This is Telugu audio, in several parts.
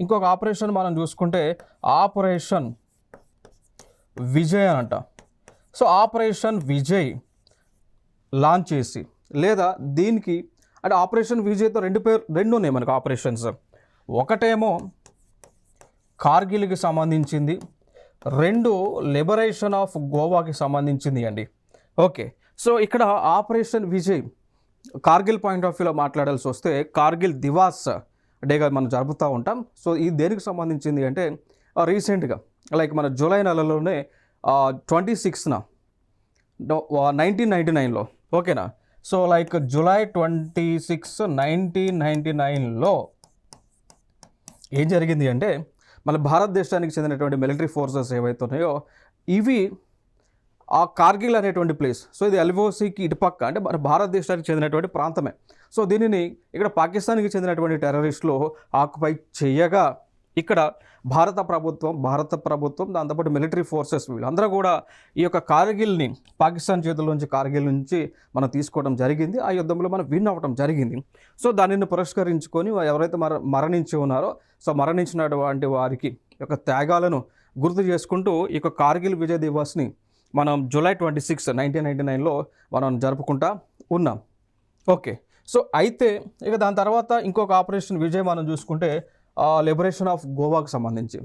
ఇంకొక ఆపరేషన్ మనం చూసుకుంటే ఆపరేషన్ విజయ్ అనంట. సో ఆపరేషన్ విజయ్ లాంచ్ చేసి లేదా దీనికి అంటే ఆపరేషన్ విజయ్తో రెండు పేరు రెండు ఉన్నాయి మనకు ఆపరేషన్స్. ఒకటేమో కార్గిల్కి సంబంధించింది. రెండు లిబరేషన్ ఆఫ్ గోవాకి సంబంధించింది అండి. ఓకే. సో ఇక్కడ operation Vijay Kargil point of వ్యూలో మాట్లాడాల్సి వస్తే కార్గిల్ దివాస్ డేగా మనం జరుపుతూ ఉంటాం. సో ఇది దేనికి సంబంధించింది అంటే రీసెంట్గా లైక్ మన జూలై నెలలోనే ట్వంటీ సిక్స్న నైన్టీన్ నైంటీ నైన్లో ఓకేనా? So like July twenty six nineteen ninety నైన్లో ఏం జరిగింది అంటే మన భారతదేశానికి చెందినటువంటి మిలిటరీ ఫోర్సెస్ ఏవైతే ఉన్నాయో ఇవి ఆ కార్గిల్ అనేటువంటి ప్లేస్ సో ఇది ఎల్ఓసికి ఇటుపక్క అంటే మన భారతదేశానికి చెందినటువంటి ప్రాంతమే. సో దీనిని ఇక్కడ పాకిస్తాన్కి చెందినటువంటి టెర్రరిస్టులు ఆక్యుపై చేయగా ఇక్కడ భారత ప్రభుత్వం భారత ప్రభుత్వం దాంతోపాటు మిలిటరీ ఫోర్సెస్ వీళ్ళందరూ కూడా ఈ యొక్క కార్గిల్ని పాకిస్తాన్ చేతుల నుంచి కార్గిల్ నుంచి మనం తీసుకోవడం జరిగింది. ఆ యుద్ధంలో మనం విన్ అవ్వడం జరిగింది. సో దానిని పురస్కరించుకొని ఎవరైతే మర మరణించి ఉన్నారో సో మరణించినటువంటి వారికి యొక్క త్యాగాలను గుర్తు చేసుకుంటూ ఈ యొక్క కార్గిల్ విజయ్ దివస్ని మనం July twenty six nineteen ninety నైన్లో మనం జరుపుకుంటా ఉన్నాం. ఓకే. సో అయితే ఇక దాని తర్వాత ఇంకొక ఆపరేషన్ విజయ్ మనం చూసుకుంటే లిబరేషన్ ఆఫ్ గోవాకు సంబంధించి.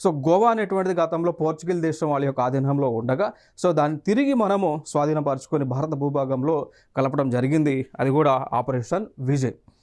సో గోవా అనేటువంటిది గతంలో పోర్చుగల్ దేశం వాళ్ళ యొక్క ఆధీనంలో ఉండగా సో దాన్ని తిరిగి మనము స్వాధీనపరచుకొని భారత భూభాగంలో కలపడం జరిగింది. అది కూడా ఆపరేషన్ విజయ్.